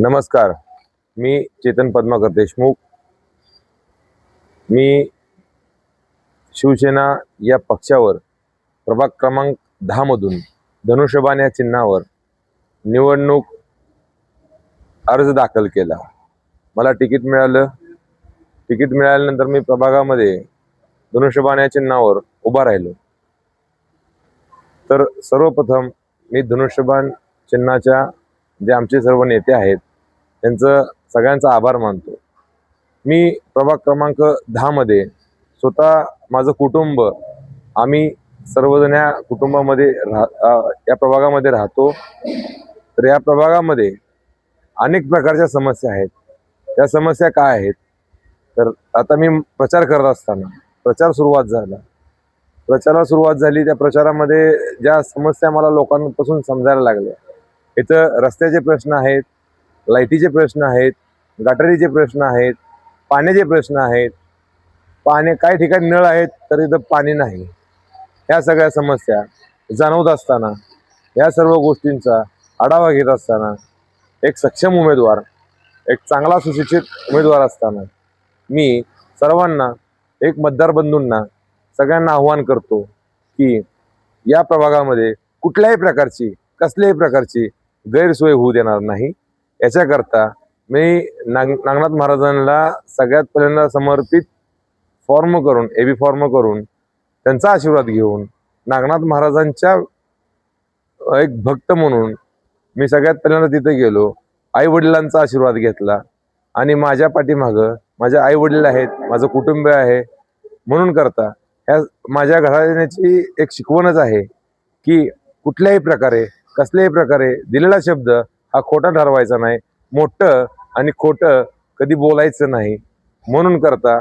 नमस्कार. मी चेतन पद्माकर देशमुख. मी शिवसेना या पक्षावर प्रभाग क्रमांक दहामधून धनुष्यबाण या चिन्हावर निवडणूक अर्ज दाखल केला. मला तिकीट मिळालं. तिकीट मिळाल्यानंतर मी प्रभागामध्ये धनुष्यबाण या चिन्हावर उभा राहिलो. तर सर्वप्रथम मी धनुष्यबाण चिन्हाच्या जे आमचे सर्व नेते आहेत त्यांचं सगळ्यांचा आभार मानतो. मी प्रभाग क्रमांक दहामध्ये स्वतः माझं कुटुंब आम्ही सर्वजण या कुटुंबामध्ये राह या प्रभागामध्ये राहतो. तर या प्रभागामध्ये अनेक प्रकारच्या समस्या आहेत. त्या समस्या काय आहेत? तर आता मी प्रचार करत असताना प्रचार सुरुवात झाला. प्रचाराला सुरुवात झाली त्या प्रचारामध्ये ज्या समस्या मला लोकांपासून समजायला लागल्या इथं रस्त्याचे प्रश्न आहेत लाईटीचे प्रश्न आहेत गटारीचे प्रश्न आहेत पाण्याचे प्रश्न आहेत. पाणी काही ठिकाणी नळ आहेत तर इथं पाणी नाही. ह्या सगळ्या समस्या जाणवत असताना या सर्व गोष्टींचा आढावा घेत असताना एक सक्षम उमेदवार एक चांगला सुशिक्षित उमेदवार असताना मी सर्वांना एक मतदार बंधूंना सगळ्यांना आव्हान करतो की या प्रभागामध्ये कुठल्याही प्रकारची कसल्याही प्रकारची गैरसोय होऊ देणार नाही. याच्याकरता मी नाग नागनाथ महाराजांना सगळ्यात पहिल्यांदा समर्पित फॉर्म करून ए बी फॉर्म करून त्यांचा आशीर्वाद घेऊन नागनाथ महाराजांच्या एक भक्त म्हणून मी सगळ्यात पहिल्यांदा तिथे गेलो. आई वडिलांचा आशीर्वाद घेतला. आणि माझ्या पाठीमागं माझ्या आई वडील आहेत माझं कुटुंब आहे. म्हणून करता ह्या माझ्या घराण्याची एक शिकवणच आहे की कुठल्याही प्रकारे कसल्याही प्रकारे दिलेला शब्द हा खोटा ठरवायचा नाही. मोठं आणि खोटं कधी बोलायचं नाही. म्हणून करता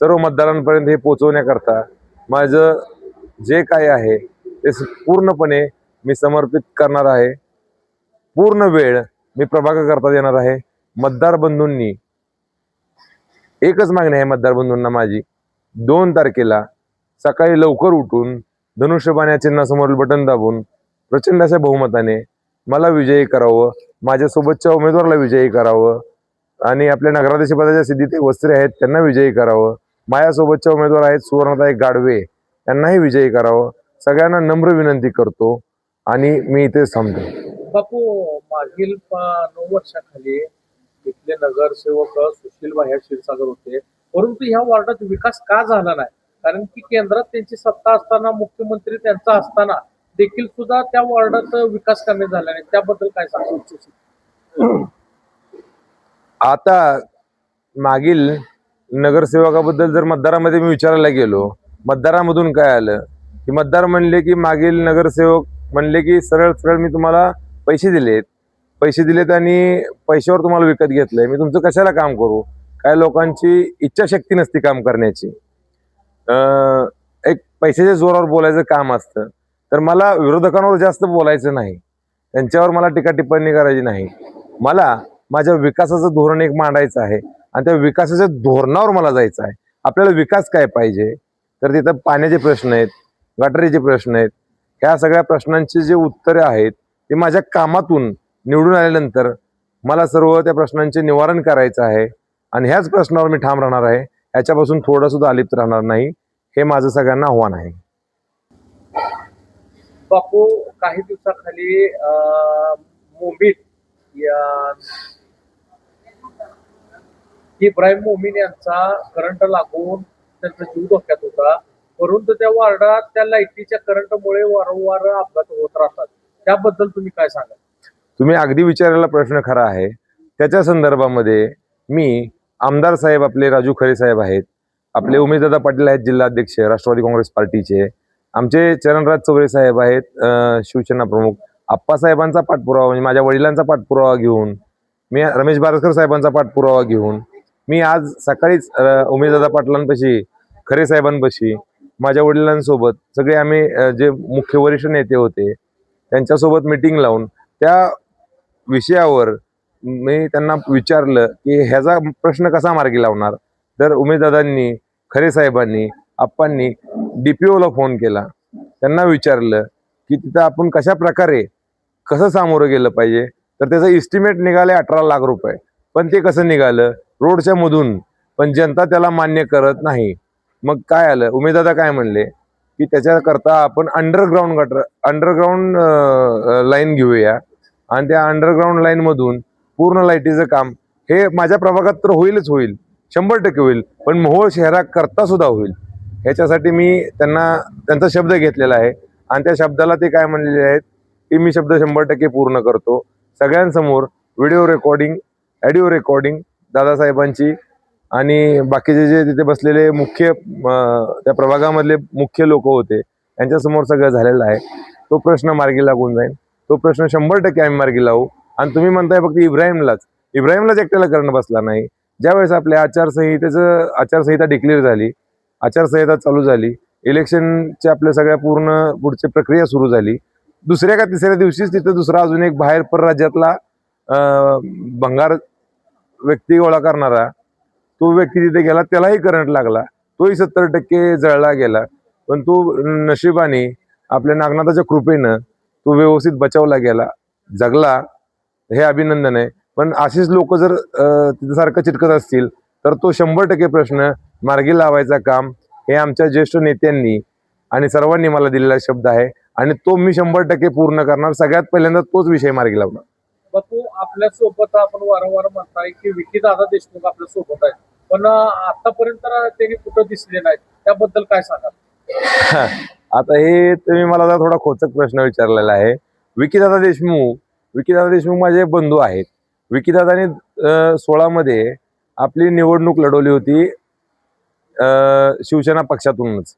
सर्व मतदारांपर्यंत हे पोचवण्याकरता माझं जे काय आहे ते पूर्णपणे मी समर्पित करणार आहे. पूर्ण वेळ मी प्रभागाकरता देणार आहे. मतदार बंधूंनी एकच मागणी आहे मतदार बंधूंना माझी. दोन तारखेला सकाळी लवकर उठून धनुष्यबाण चिन्हासमोरील बटन दाबून प्रचंड अशा बहुमताने मला विजयी करावं माझ्यासोबतच्या उमेदवाराला विजयी करावं आणि आपल्या नगराध्यक्षपदाच्या सिद्धी ते वस्त्रे आहेत त्यांना विजयी करावं. माझ्यासोबतच्या उमेदवार आहेत सुवर्णताई गाडवे त्यांनाही विजयी करावं. सगळ्यांना नम्र विनंती करतो आणि मी इथे थांबतो. बापू मागील नऊ वर्षाखाली इथले नगरसेवक सुशील भाया क्षीरसागर होते. परंतु ह्या वॉर्डात विकास का झाला नाही? कारण की केंद्रात त्यांची सत्ता असताना मुख्यमंत्री त्यांचा असताना देखील सुद्धा त्या वॉर्डात विकास कमी झाला नाही त्याबद्दल काय सांगू इच्छित आता मागील नगरसेवकाबद्दल जर मतदारामध्ये मी विचारायला गेलो मतदारामधून काय आलं? की मतदार म्हणले की मागील नगरसेवक म्हणले की सरळ सरळ मी तुम्हाला पैसे दिलेत. पैसे दिलेत आणि पैशावर तुम्हाला विकत घेतलंय. मी तुमचं कशाला काम करू? काय लोकांची इच्छाशक्ती नसती काम करण्याची. एक पैशाच्या जोरावर बोलायचं काम असतं. तर मला विरोधकांवर जास्त बोलायचं नाही. त्यांच्यावर मला टीका टिप्पणी करायची नाही. मला माझ्या विकासाचं धोरण एक मांडायचं आहे आणि त्या विकासाच्या धोरणावर मला जायचं आहे. आपल्याला विकास काय पाहिजे? तर तिथं पाण्याचे प्रश्न आहेत गटारीचे प्रश्न आहेत. ह्या सगळ्या प्रश्नांची जे उत्तरे आहेत ते माझ्या कामातून निवडून आल्यानंतर मला सर्व त्या प्रश्नांचे निवारण करायचं आहे. आणि ह्याच प्रश्नावर मी ठाम राहणार आहे. याच्यापासून थोडंसुद्धा अलिप्त राहणार नाही. हे माझं सगळ्यांना आव्हान आहे. बापू काही दिवसाखाली मोमीन इब्राहिम मोमीन यांचा करंट लागून त्यांचा जीव धोक्यात होता. परंतु त्या वार्डात त्या लाईटीच्या करंटमुळे वारंवार अपघात होत राहतात. त्याबद्दल तुम्ही काय सांगा तुम्ही अगदी विचारलेला प्रश्न खरा आहे. त्याच्या संदर्भामध्ये मी आमदार साहेब आपले राजू खरे साहेब आहेत आपले उमेशदादा पाटील आहेत जिल्हाध्यक्ष राष्ट्रवादी काँग्रेस पार्टीचे. आमचे चरणराज चौरे साहेब आहेत शिवसेना प्रमुख. आप्पासाहेबांचा पाठपुरावा म्हणजे माझ्या वडिलांचा पाठपुरावा घेऊन मी रमेश बारसकर साहेबांचा पाठपुरावा घेऊन मी आज सकाळीच उमेशदादा पाटलांपाशी खरे साहेबांपाशी माझ्या वडिलांसोबत सगळे आम्ही जे मुख्य वरिष्ठ नेते होते त्यांच्यासोबत मिटिंग लावून त्या विषयावर मी त्यांना विचारलं की ह्याचा प्रश्न कसा मार्गी लावणार? तर उमेशदादांनी खरे साहेबांनी आप्पांनी डीपीओला फोन केला. त्यांना विचारलं की तिथं आपण कशा प्रकारे कसं सामोरं गेलं पाहिजे? तर त्याचं इस्टिमेट निघालं अठरा लाख रुपये. पण ते कसं निघालं? रोडच्या मधून. पण जनता त्याला मान्य करत नाही. मग काय आलं? उमेदवार काय म्हणले? की त्याच्याकरता आपण अंडरग्राऊंड गटर अंडरग्राऊंड लाईन घेऊया. आणि त्या अंडरग्राऊंड लाईनमधून पूर्ण लाईटीचं काम हे माझ्या प्रभागात तर होईलच होईल. शंभर टक्के होईल. पण मोहोळ शहराकरता सुद्धा होईल. ह्याच्यासाठी मी त्यांना त्यांचा शब्द घेतलेला आहे. आणि त्या शब्दाला ते काय म्हणलेले आहेत की मी शब्द शंभर टक्के पूर्ण करतो. सगळ्यांसमोर व्हिडिओ रेकॉर्डिंग ऑडिओ रेकॉर्डिंग दादासाहेबांची आणि बाकीचे जे तिथे बसलेले मुख्य त्या प्रभागामधले मुख्य लोक होते यांच्यासमोर सगळं झालेलं आहे. तो प्रश्न मार्गी लागून जाईल. तो प्रश्न शंभर टक्के आम्ही मार्गी लावू. आणि तुम्ही म्हणताय फक्त इब्राहिमलाच. इब्राहिमलाच एकट्याला करणं बसला नाही. ज्यावेळेस आपल्या आचारसंहितेचं आचारसंहिता डिक्लेअर झाली आचारसंहिता चालू झाली. इलेक्शनची आपल्या सगळ्या पूर्ण पुढची प्रक्रिया सुरू झाली. दुसऱ्या का तिसऱ्या दिवशीच तिथं दुसरा अजून एक बाहेर परराज्यातला भंगार व्यक्ती गोळा करणारा तो व्यक्ती तिथे गेला त्यालाही करंट लागला. तोही सत्तर टक्के जळला गेला. पण तो नशिबाने आपल्या नागनाथाच्या कृपेनं तो व्यवस्थित बचावला गेला जगला हे अभिनंदन आहे. पण अशीच लोक जर तिथं सारखं चिटकत असतील तर तो शंभर टक्के प्रश्न मार्गी लावायचा काम हे आमच्या ज्येष्ठ नेत्यांनी आणि सर्वांनी मला दिलेला शब्द आहे. आणि तो मी शंभर टक्के पूर्ण करणार. सगळ्यात पहिल्यांदा तोच विषय मार्गी लावणार. बापू आपल्यासोबत आपण वारंवार म्हणताय की विकी दादा देशमुख आपल्यासोबत आहेत. पण आतापर्यंत त्यांनी कुठं दिसले नाहीत. त्याबद्दल काय सांगा आता हे तुम्ही मला जरा थोडा खोचक प्रश्न विचारलेला आहे. विकीदादा देशमुख विकीदादा देशमुख माझे बंधू आहेत. विकीदादाने सोळामध्ये आपली निवडणूक लढवली होती शिवसेना पक्षातूनच.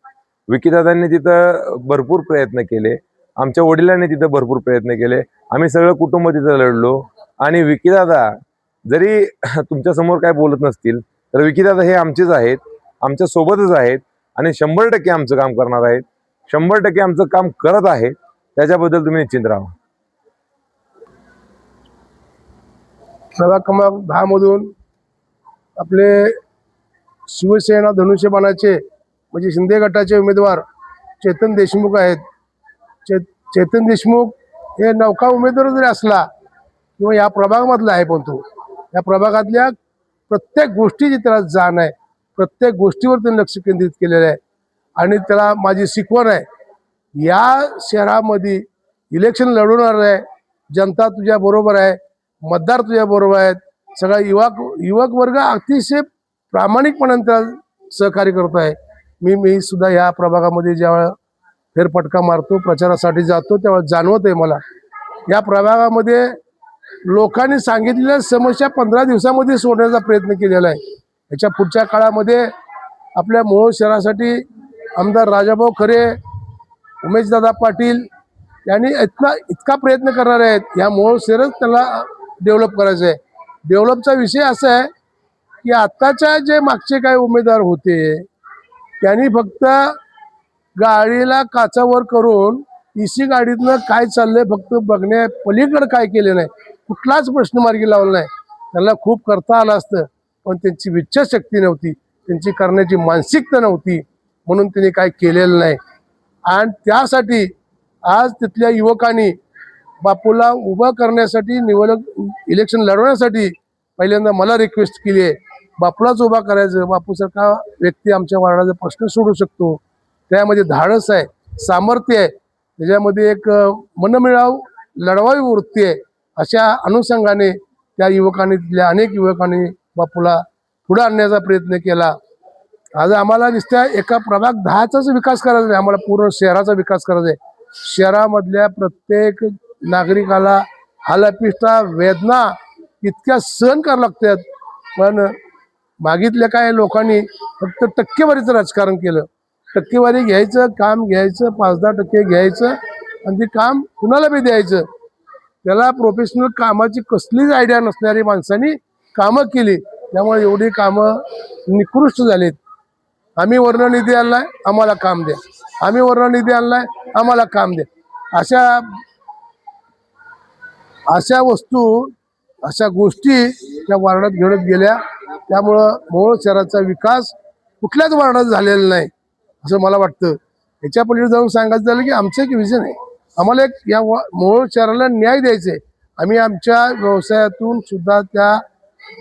विकीदादांनी तिथं भरपूर प्रयत्न केले. आमच्या वडिलांनी तिथं भरपूर प्रयत्न केले. आम्ही सगळं कुटुंब तिथं लढलो. आणि विकीदादा जरी तुमच्यासमोर काय बोलत नसतील तर विकीदादा हे आमचेच आहेत आमच्या सोबतच आहेत आणि शंभर टक्के आमचं काम करणार आहेत. शंभर टक्के आमचं काम करत आहे त्याच्याबद्दल तुम्ही निश्चिंत राहा. सभा क्रमांक दहा मधून आपले शिवसेना धनुष्यबाणाचे म्हणजे शिंदे गटाचे उमेदवार चेतन देशमुख आहेत. चे चेतन देशमुख हे नौका उमेदवार जरी असला किंवा या प्रभागामधला आहे पण तो या प्रभागातल्या प्रत्येक गोष्टीची त्याला जाण आहे. प्रत्येक गोष्टीवर त्यांनी लक्ष केंद्रित केलेलं आहे. आणि त्याला माझी शिकवण आहे या शहरामध्ये इलेक्शन लढवणार आहे. जनता तुझ्या बरोबर आहे मतदार तुझ्या बरोबर आहेत. सगळा युवक युवक वर्ग अतिशय प्रामाणिकपणाने त्या सहकार्य करतो आहे. मी मी सुद्धा या प्रभागामध्ये ज्यावेळेला फेरफटका मारतो प्रचारासाठी जातो त्यावेळेस जाणवत आहे मला. या प्रभागामध्ये लोकांनी सांगितलेल्या समस्या पंधरा दिवसामध्ये सोडण्याचा प्रयत्न केलेला आहे. याच्या पुढच्या काळामध्ये आपल्या मोहोळ शहरासाठी आमदार राजाभाऊ खरे उमेशदादा पाटील यांनी इतका इतका प्रयत्न करणार आहेत. या मोहोळ शहरच त्याला डेव्हलप करायचं आहे. डेव्हलपचा विषय असा आहे की आत्ताच्या जे मागचे काही उमेदवार होते त्यांनी फक्त गाडीला काचावर करून इसी गाडीतनं काय चाललंय फक्त बघण्या पलीकडे काय केले नाही कुठलाच प्रश्न मार्गी लावला नाही. त्यांना खूप करता आलं असतं पण त्यांची इच्छाशक्ती नव्हती त्यांची करण्याची मानसिकता नव्हती म्हणून त्यांनी काय केलेलं नाही. आणि त्यासाठी आज तिथल्या युवकांनी बापूला उभं करण्यासाठी निवडणूक इलेक्शन लढवण्यासाठी पहिल्यांदा मला रिक्वेस्ट केली आहे. बापूलाच उभा करायचं. बापूसारखा व्यक्ती आमच्या वार्डाचा प्रश्न सोडू शकतो. त्यामध्ये धाडस आहे सामर्थ्य आहे. त्याच्यामध्ये एक मनमिळाव लढवावी वृत्ती आहे. अशा अनुषंगाने त्या युवकांनी तिथल्या अनेक युवकांनी बापूला पुढे आणण्याचा प्रयत्न केला. आज आम्हाला नुसत्या एका प्रभाग दहाचाच विकास करायचा आहे आम्हाला पूर्ण शहराचा विकास करायचा आहे. शहरामधल्या प्रत्येक नागरिकाला हालापिष्टा वेदना इतक्या सहन करावं लागतात. पण मागितल्या काय लोकांनी फक्त टक्केवारीचं राजकारण केलं. टक्केवारी घ्यायचं काम घ्यायचं पाच दहा टक्के घ्यायचं आणि ते काम कुणाला बी द्यायचं. त्याला प्रोफेशनल कामाची कसलीच आयडिया नसणारी माणसांनी कामं केली. त्यामुळे एवढी कामं निकृष्ट झालीत. आम्ही वर्ण निधी आणलाय आम्हाला काम द्या. आम्ही वर्ण निधी आणलाय आम्हाला काम द्या. अशा अशा वस्तू अशा गोष्टी त्या वार्डात घडत गेल्या. त्यामुळं मोहोळ शहराचा विकास कुठल्याच वार्डात झालेला नाही असं मला वाटतं. याच्या पलीकडे जाऊन सांगायचं झालं की आमचं एक विजन आहे. आम्हाला एक या वा- मोहोळ शहराला न्याय द्यायचा आहे आम्ही आमच्या व्यवसायातून सुद्धा त्या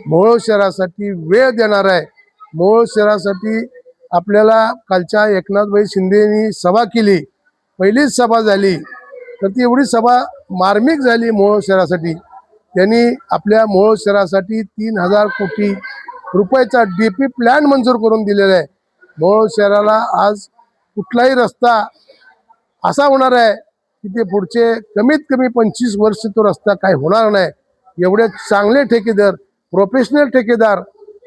मोहोळ शहरासाठी वेळ देणार आहे. मोहोळ शहरासाठी आपल्याला कालच्या एकनाथभाई शिंदेनी सभा केली. पहिलीच सभा झाली. तर ती एवढी सभा मार्मिक झाली मोहोळ शहरासाठी. त्यांनी आपल्या मोहोळ शहरासाठी तीन हजार कोटी रुपयाचा डी पी प्लॅन मंजूर करून दिलेला आहे. मोहोळ शहराला आज कुठलाही रस्ता असा होणार आहे की ते पुढचे कमीत कमी पंचवीस वर्ष तो रस्ता काय होणार नाही. एवढे चांगले ठेकेदार प्रोफेशनल ठेकेदार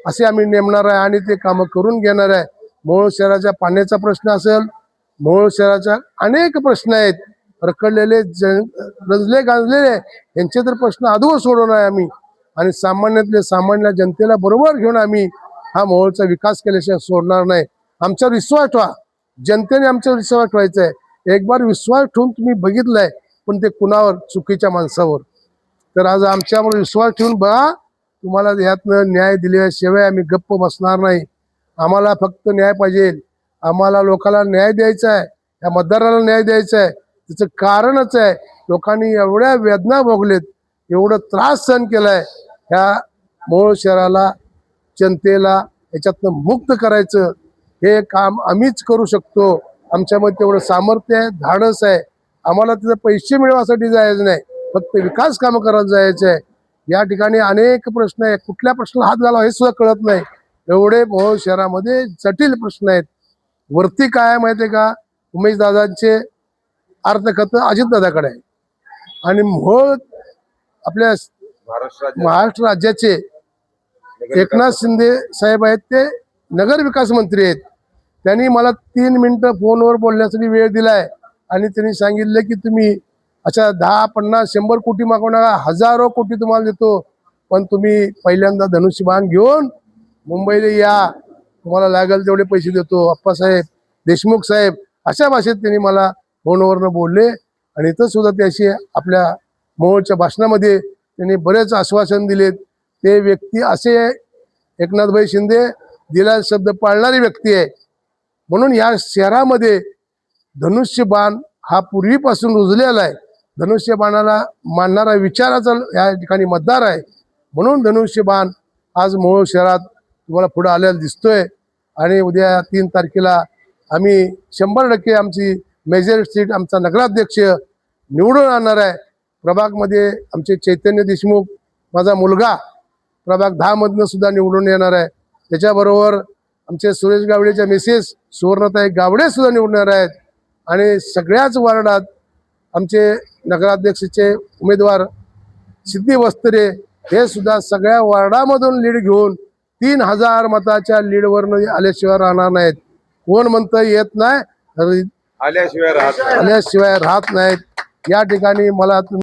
असे आम्ही नेमणार आहे आणि ते कामं करून घेणार आहे. मोहोळ शहराच्या पाण्याचा प्रश्न असेल मोहोळ शहराच्या अनेक प्रश्न आहेत. रखडलेले जन रजले गाजलेले यांचे तर प्रश्न अधूर सोडवणार आहे आम्ही. आणि सामान्यातले सामान्य जनतेला बरोबर घेऊन आम्ही हा मोहोळचा विकास केल्याशिवाय सोडणार नाही. आमच्यावर विश्वास ठेवा. जनतेने आमच्यावर विश्वास ठेवायचा आहे एक बार विश्वास ठेवून तुम्ही बघितलंय पण ते कुणावर? चुकीच्या माणसावर. तर आज आमच्यावर विश्वास ठेवून बघा तुम्हाला यातनं न्याय दिल्याशिवाय आम्ही गप्प बसणार नाही. आम्हाला फक्त न्याय पाहिजे. आम्हाला लोकांना न्याय द्यायचा आहे. या मतदाराला न्याय द्यायचा आहे. त्याचं कारणच आहे. लोकांनी एवढ्या वेदना भोगलेत एवढं त्रास सहन केलाय. ह्या मूळ शहराला जनतेला याच्यातनं मुक्त करायचं हे काम आम्हीच करू शकतो. आमच्यामध्ये तेवढं सामर्थ्य आहे धाडस आहे. आम्हाला तिथं पैसे मिळवासाठी जायचं नाही. फक्त विकास कामं करत जायचं आहे. या ठिकाणी अनेक प्रश्न आहे कुठल्या प्रश्नाला हात घालावा हे सुद्धा कळत नाही. एवढे मोहोळ शहरामध्ये जटिल प्रश्न आहेत. वरती काय माहिती आहे का? उमेश दादांचे अर्थखत अजितदादाकडे आहे. आणि मोहोळ आपल्या महाराष्ट्र राज्याचे. एकनाथ शिंदे साहेब आहेत ते नगर विकास मंत्री आहेत. त्यांनी मला तीन मिनिटं फोनवर बोलण्यासाठी वेळ दिलाय आणि त्यांनी सांगितलं की तुम्ही अच्छा दहा पन्नास शंभर कोटी मागू नका हजारो कोटी तुम्हाला देतो पण तुम्ही पहिल्यांदा धनुष्यबाण घेऊन मुंबईला या. तुम्हाला लागेल तेवढे पैसे देतो. अप्पासाहेब देशमुख साहेब अशा भाषेत त्यांनी मला फोनवरनं बोलले. आणि इथं सुद्धा त्याशी आपल्या मोहोळच्या भाषणामध्ये त्यांनी बरेच आश्वासन दिलेत ते व्यक्ती असे एकनाथभाई शिंदे दिला शब्द पाळणारी व्यक्ती आहे. म्हणून या शहरामध्ये धनुष्यबाण हा पूर्वीपासून रुजलेला आहे. धनुष्यबाणाला मानणारा विचाराचा या ठिकाणी मतदार आहे. म्हणून धनुष्यबाण आज मोहोळ शहरात तुम्हाला पुढं आलेला दिसतोय. आणि उद्या तीन तारखेला आम्ही शंभर टक्के आमची मेजर सीट आमचा नगराध्यक्ष निवडून आणणार आहे. प्रभागमध्ये आमचे चैतन्य देशमुख माझा मुलगा प्रभाग दहामधनं सुद्धा निवडून येणार आहे. त्याच्याबरोबर आमचे सुरेश गावडेच्या मिसेस सुवर्णताई गावडे सुद्धा निवडणार आहेत. आणि सगळ्याच वार्डात आमचे नगराध्यक्षाचे उमेदवार सिद्धी वस्त्रे हे सुद्धा सगळ्या वार्डामधून लीड घेऊन तीन हजार मताच्या लीडवरनं आल्याशिवाय राहणार नाहीत. कोण म्हणतं येत नाही? आल्याशिवाय राहत नाही. आल्याशिवाय राहत नाहीत या ठिकाणी मला तुम्ही